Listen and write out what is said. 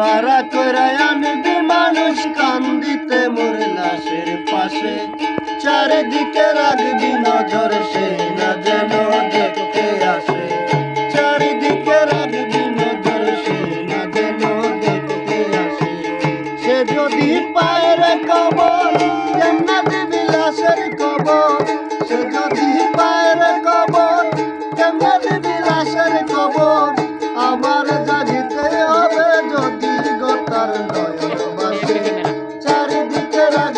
বাড়া করে আনবি মানুষ কান্দিতে মোর লাশের পাশে। চারিদিকে রাখবি নজর, সে না যেন দেখতে আসে। চারিদিকে রাখবি নজর, সে না যেন দেখতে আসে। সে যদি পায়ের কবর, কেমনা দিবি লাশের কবর? সে যদি পায়ের কবর, কেমনা চারিদিকে